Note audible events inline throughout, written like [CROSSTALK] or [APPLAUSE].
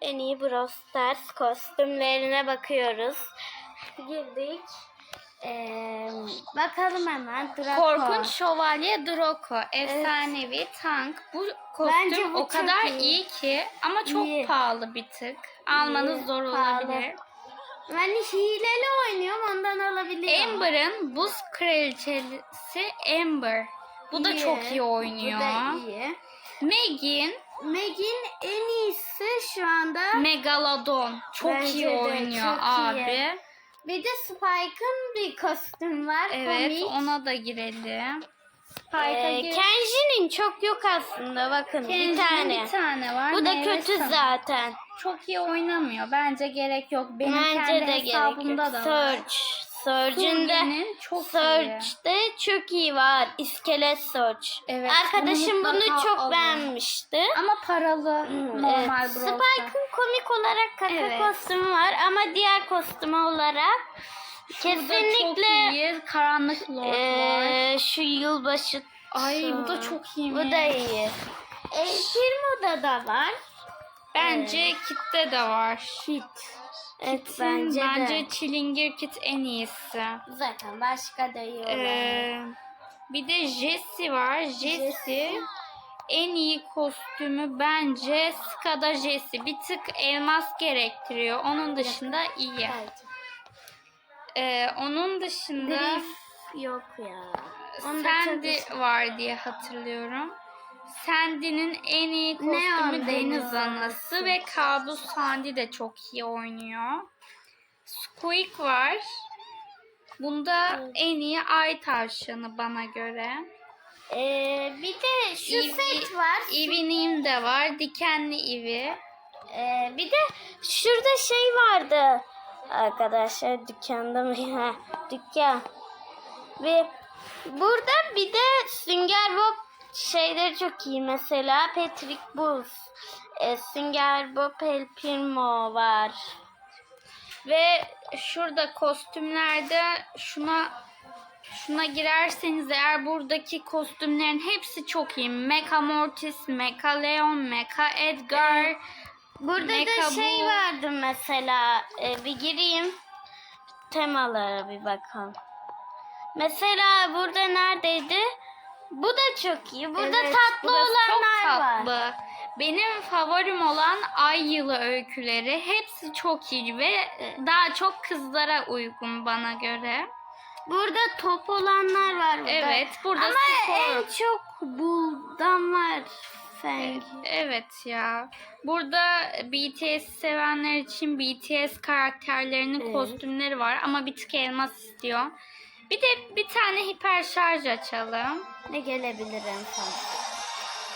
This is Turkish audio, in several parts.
en iyi Brawl Stars kostümlerine bakıyoruz. Girdik. Ee, bakalım hemen. Draco. Korkunç Şövalye Draco. Efsanevi tank. Bu Bence kostüm bu o çok kadar iyi. iyi. ki ama çok İyi. pahalı bir tık. Almanız İyi, zor pahalı. olabilir. Ben hileli oynuyorum ondan alabiliyorum. Amber'ın buz kraliçesi Amber. Bu da çok iyi oynuyor. Bu da iyi. Meg'in Meg'in en iyisi şu. Megalodon. Çok Bence iyi de, oynuyor çok iyi. abi. bir de Spike'ın bir kostüm var. Evet komik. ona da girelim. Spike'a Ee, Kenji'nin çok yok aslında bakın bir tane. bir tane var. Bu da kötü sanı. zaten. Çok iyi oynamıyor. Bence gerek yok. Benim Bence kendi de gerek hesabımda yok. da var. Search. Surge'ün de Surge'nin çok iyi. Search'te çok iyi var. İskelet Search. Evet, Arkadaşım bunu bunu mutlaka çok alın. beğenmişti. Ama paralı normal Evet. Spike'ın komik olarak kaka Evet. kostümü var ama diğer kostümü olarak Burada çok kesinlikle iyi. Karanlık Lord var. eee, şu yılbaşı Ay bu da çok iyi. Bu da iyi. El Primo'da da var. Bence Kit'te de var. Kit. Evet Bence, bence, bence de. Çilingir Kit en iyisi. Zaten başka da iyi olan. Ee, bir de Jessie var. Jessie Jessie. en iyi kostümü bence Skada Jessie. Bir tık elmas gerektiriyor. Onun dışında iyi. Ee, onun dışında Griff yok ya. Sandy istedim. var diye hatırlıyorum. Sandy'nin en iyi kostümü deniz Anası ve Kabus Sandy de çok iyi oynuyor. Squeak var. Bunda Evet. en iyi ay tavşanı bana göre. Ee, bir de şu Eevee- set var. Eevee'nin de var. Dikenli Eevee. Ee, bir de şurada şey vardı. Arkadaşlar dükkanda mı? [LAUGHS] Dükkan. Ve burada bir de Sünger Bob şeyleri çok iyi. Mesela Patrick Bulls. Ee, Sünger Bob El Primo var. Ve şurada kostümlerde şuna şuna girerseniz eğer buradaki kostümlerin hepsi çok iyi. Mecha Mortis, Mecha Leon, Mecha Edgar. Burada da Mecha şey bu. vardı mesela. Ee, bir gireyim. Temalara bir bakalım. Mesela burada neredeydi? Bu da çok iyi. Burada Evet, tatlı bu olanlar çok var. tatlı. Benim favorim olan Ay Yılı öyküleri. Hepsi çok iyi ve daha çok kızlara uygun bana göre. Burada top olanlar var burada. Evet, burada Ama spor. en çok buldan var. Feng. Evet ya. Burada BTS sevenler için BTS karakterlerinin Evet. kostümleri var ama bir tık elmas istiyor. Bir de bir tane hiper şarj açalım. Ne gelebilir en son?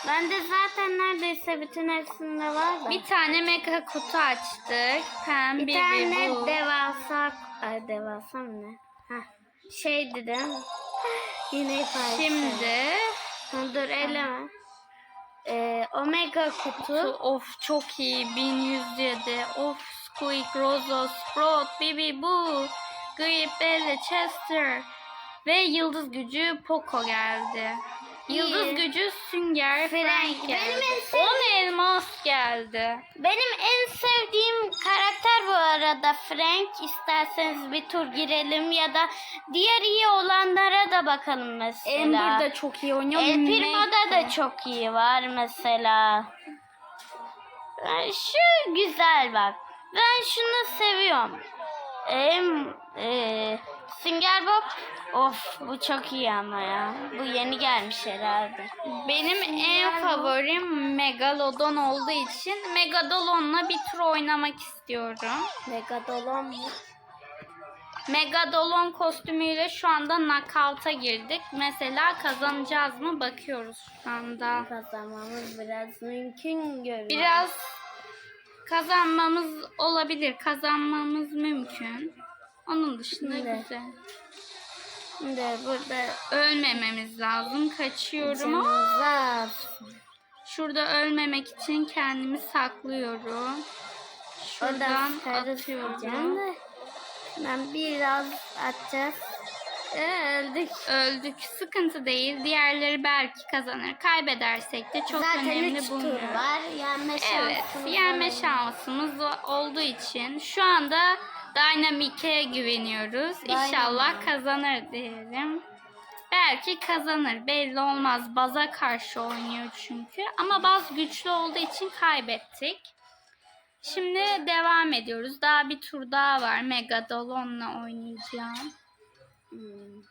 Ben de zaten neredeyse bütün hepsinde var da. Bir tane mega kutu açtık. Pembe Bir tane bu. devasa ay devasa mı ne? Heh. Şey dedim. Yine ifade. Şimdi Ha, dur eleme. Ee, omega kutu. of çok iyi 1107. Of Squeak, Rozo, Sprout, Bibi Boo, Grip, Belle, Chester ve Yıldız Gücü Poco geldi. Yıldız İyi. Gücü Sünger Frank. Frank geldi. Benim en sevdiğim- 10 elmas geldi. Benim en sevdiğim karakter bu arada Frank. İsterseniz bir tur girelim ya da diğer iyi olanlara da bakalım mesela. Amber da çok iyi oynuyor. El Primo'da da çok iyi var mesela. Şu güzel bak. Ben şunu seviyorum. Em, e, Sünger Bob. Of bu çok iyi ama ya. Bu yeni gelmiş herhalde. Benim en favorim Megalodon olduğu için Megalodon'la bir tur oynamak istiyorum. Megadolon mu? Megadolon kostümüyle şu anda knockout'a girdik. Mesela kazanacağız mı bakıyoruz şu anda. Kazanmamız biraz mümkün görünüyor. Biraz kazanmamız olabilir. Kazanmamız mümkün. Onun dışında Evet. güzel. Şimdi burada Ölmememiz lazım. Kaçıyorum. Aa, canımıza Şurada ölmemek için kendimi saklıyorum. oradan Şuradan sarı atıyorum. ben biraz atacağız. Öldük. Öldük. Sıkıntı değil. Diğerleri belki kazanır. Kaybedersek de çok Zaten önemli üç tur bulmuyorum. var. Yenme Evet, şansımız yenme var. şansımız olduğu için şu anda Dynamic'e güveniyoruz. İnşallah kazanır diyelim. Belki kazanır. Belli olmaz. Baz'a karşı oynuyor çünkü. Ama Baz güçlü olduğu için kaybettik. Şimdi devam ediyoruz. Daha bir tur daha var. Megadolon'la oynayacağım. Hmm.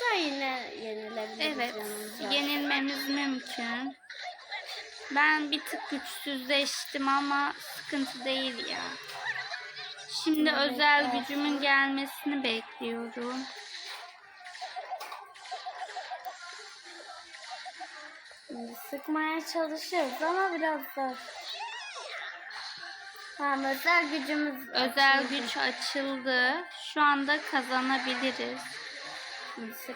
Da yine yenilebiliriz. Evet, yanımıza. yenilmemiz mümkün. Ben bir tık güçsüzleştim ama sıkıntı değil ya. Şimdi Evet, özel evet. gücümün gelmesini bekliyorum. Sıkmaya çalışıyoruz ama biraz zor. Tamam özel gücümüz Özel açıldı. güç açıldı. Şu anda kazanabiliriz.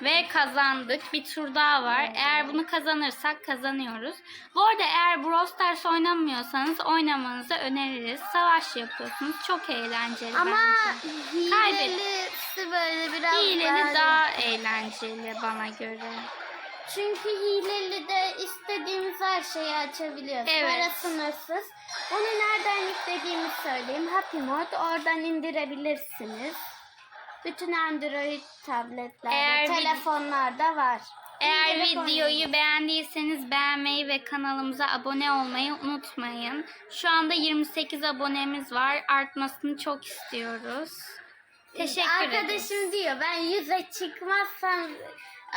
Ve kazandık. Bir tur daha var. Eğer bunu kazanırsak kazanıyoruz. Bu arada eğer Brawl Stars oynamıyorsanız oynamanızı öneririz. Savaş yapıyorsunuz. Çok eğlenceli Ama bence. hilelisi böyle biraz Hileli daha eğlenceli bana göre. Çünkü hileli de istediğimiz her şeyi açabiliyoruz. Evet. Para sınırsız. Onu nereden yüklediğimi söyleyeyim. Happy Mode oradan indirebilirsiniz. Bütün Android tabletlerde, Eğer telefonlarda var. Eğer videoyu beğendiyseniz beğenmeyi ve kanalımıza abone olmayı unutmayın. Şu anda 28 abonemiz var. Artmasını çok istiyoruz. Teşekkür ederiz. Arkadaşım diyor ben yüze çıkmazsam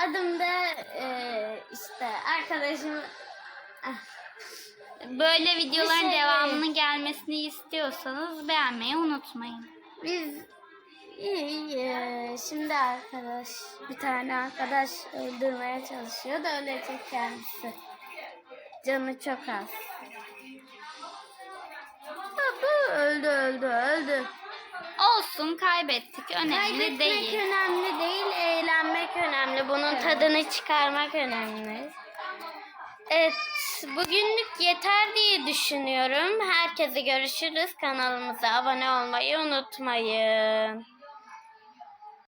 adım da e, işte arkadaşım Ah, Böyle videoların şey devamının gelmesini istiyorsanız beğenmeyi unutmayın. Biz iyi, iyi. Şimdi arkadaş bir tane arkadaş öldürmeye çalışıyor da ölecek kendisi. Canı çok az. Ha, bu öldü öldü öldü. Olsun kaybettik. Önemli Kaybetmek değil. önemli değil, eğlenmek önemli. Bunun tadını çıkarmak önemli. Evet, bugünlük yeter diye düşünüyorum. Herkese görüşürüz. Kanalımıza abone olmayı unutmayın.